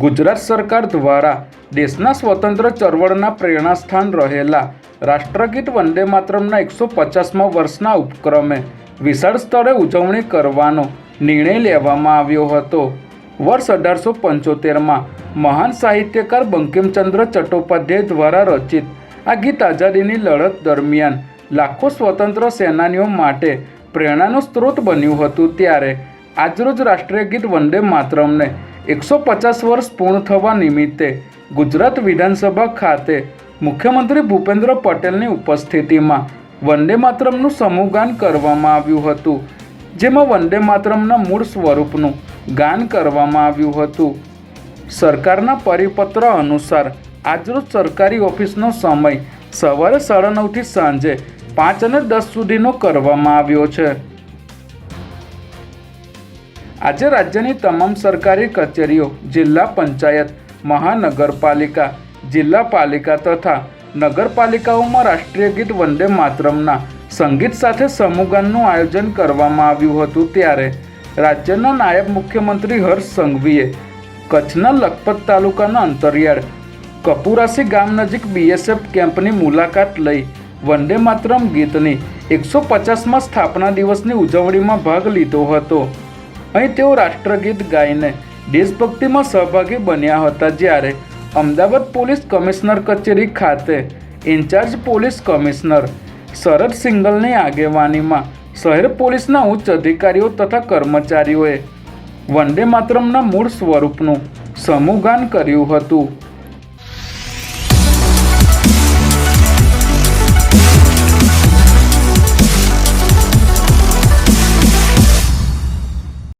ગુજરાત સરકાર દ્વારા દેશના સ્વતંત્ર ચળવળના પ્રેરણાસ્થાન રહેલા રાષ્ટ્રગીત વંદે માતરમના એકસો પચાસમા વર્ષના ઉપક્રમે વિશાળ સ્તરે ઉજવણી કરવાનો નિર્ણય લેવામાં આવ્યો હતો. વર્ષ અઢારસો પંચોતેરમાં મહાન સાહિત્યકાર બંકિમચંદ્ર ચટ્ટોપાધ્યાય દ્વારા રચિત આ ગીત આઝાદીની લડત દરમિયાન લાખો સ્વતંત્ર સેનાનીઓ માટે પ્રેરણાનો સ્ત્રોત બન્યું હતું ત્યારે આજરોજ રાષ્ટ્રીય ગીત વંદે માતરમને એકસો પચાસ વર્ષ પૂર્ણ થવા નિમિત્તે ગુજરાત વિધાનસભા ખાતે મુખ્યમંત્રી ભૂપેન્દ્ર પટેલની ઉપસ્થિતિમાં વંદે માતરમનું સમૂહગાન કરવામાં આવ્યું હતું. જેમાં વંદે માતરમના મૂળ સ્વરૂપનું ગાન કરવામાં આવ્યું હતું. સરકારના પરિપત્ર અનુસાર આજરોજ સરકારી ઓફિસનો સમય સવારે સાડા નવથી સાંજે પાંચ અને દસ સુધીનો કરવામાં આવ્યો છે. આજે રાજ્યની તમામ સરકારી કચેરીઓ, જિલ્લા પંચાયત, મહાનગરપાલિકા, જિલ્લા પાલિકા તથા નગરપાલિકાઓમાં રાષ્ટ્રીય ગીત વંદે માતરમના સંગીત સાથે સમૂહગાનનું આયોજન કરવામાં આવ્યું હતું ત્યારે રાજ્યના નાયબ મુખ્યમંત્રી હર્ષ સંઘવીએ કચ્છના લખપત તાલુકાના અંતરિયાળ કપુરાસી ગામ નજીક બીએસએફ કેમ્પની મુલાકાત લઈ વંદે માતરમ ગીતની એકસો પચાસમાં સ્થાપના દિવસની ઉજવણીમાં ભાગ લીધો હતો. અહીં તેઓ રાષ્ટ્રગીત ગાઈને દેશભક્તિમાં સહભાગી બન્યા હતા જ્યારે અમદાવાદ પોલીસ કમિશનર કચેરી ખાતે ઇન્ચાર્જ પોલીસ કમિશનર શરદ સિંગલની આગેવાનીમાં શહેર પોલીસના ઉચ્ચ અધિકારીઓ તથા કર્મચારીઓએ વંદે માતરમના મૂળ સ્વરૂપનું સમૂહગાન કર્યું હતું.